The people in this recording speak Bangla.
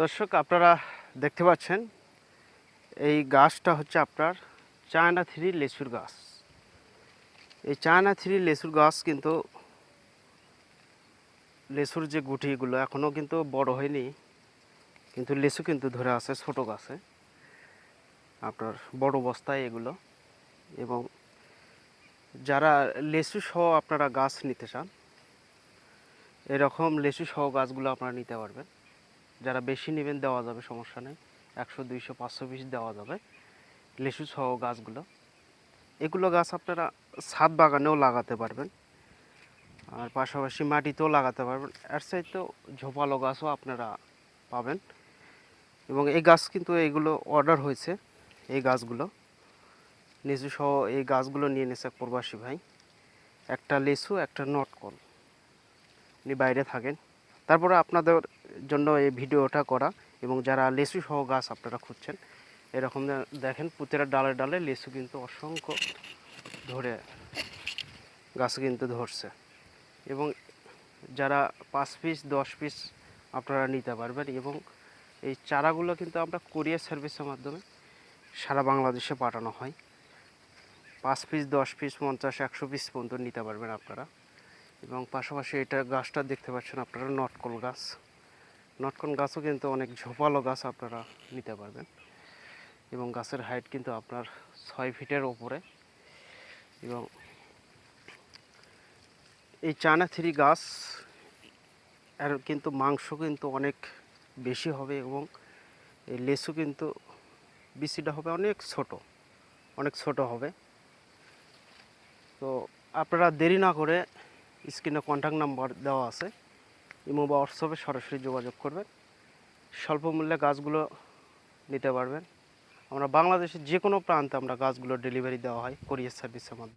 দর্শক, আপনারা দেখতে পাচ্ছেন, এই গাছটা হচ্ছে আপনার চায়না থ্রি লেচুর গাছ। এই চায়না থ্রি লেচুর গাছ কিন্তু লেচুর যে গুটিগুলো এখনও কিন্তু বড় হয়নি, কিন্তু লেচু কিন্তু ধরে আছে ছোট গাছে। আপনার বড় বস্তায় এগুলো। এবং যারা লেচু সহ আপনারা গাছ নিতে চান, এরকম লেচু সহ গাছগুলো আপনারা নিতে পারবেন। যারা বেশি নেবেন দেওয়া যাবে, সমস্যা নেই। একশো, দুইশো, পাঁচশো পিস দেওয়া যাবে। লেচু সহ গাছগুলো। এগুলো গাছ আপনারা ছাদ বাগানেও লাগাতে পারবেন। আর পাশাপাশি মাটিতেও লাগাতে পারবেন। এর চাইতেও ঝোপালো গাছও আপনারা পাবেন। এবং এই গাছ কিন্তু এইগুলো অর্ডার হয়েছে, এই গাছগুলো। লিচু সহ এই গাছগুলো নিয়ে নিয়েছে এক প্রবাসী ভাই। একটা লিচু একটা নটকল। উনি বাইরে থাকেন। তারপরে আপনাদের জন্য এই ভিডিওটা করা এবং যারা লিচু সহ গাছ আপনারা খুঁজছেন, এরকম দেখেন পুতেরা ডালে ডালে লিচু কিন্তু অসংখ্য ধরে গাছ কিন্তু ধরছে। এবং যারা পাঁচ পিস দশ পিস আপনারা নিতে পারবেন এবং এই চারাগুলো কিন্তু আমরা কুরিয়ার সার্ভিসের মাধ্যমে সারা বাংলাদেশে পাঠানো হয়। পাঁচ পিস দশ পিস পঞ্চাশ, একশো পিস পর্যন্ত নিতে পারবেন আপনারা। এবং পাশাপাশি এটা গাছটা দেখতে পাচ্ছেন আপনারা নটকল গাছ। নটকল গাছও কিন্তু অনেক ঝোপালো গাছ আপনারা নিতে পারবেন। এবং গাছের হাইট কিন্তু আপনার ছয় ফিটের ওপরে। এবং এই চায়না থ্রি গাছ, এর কিন্তু মাংস কিন্তু অনেক বেশি হবে এবং এই লেসু কিন্তু বিচিটা হবে অনেক ছোট অনেক ছোট হবে। তো আপনারা দেরি না করে স্ক্রিনে কন্ট্যাক্ট নাম্বার দেওয়া আছে। ইমো বা হোয়াটসঅ্যাপে সরাসরি যোগাযোগ করবেন। স্বল্প মূল্যে গাছগুলো নিতে পারবেন। আমরা বাংলাদেশের যে কোনো প্রান্তে আমরা গাছগুলো ডেলিভারি দেওয়া হয়, কোরিয়ার সার্ভিসের মাধ্যমে।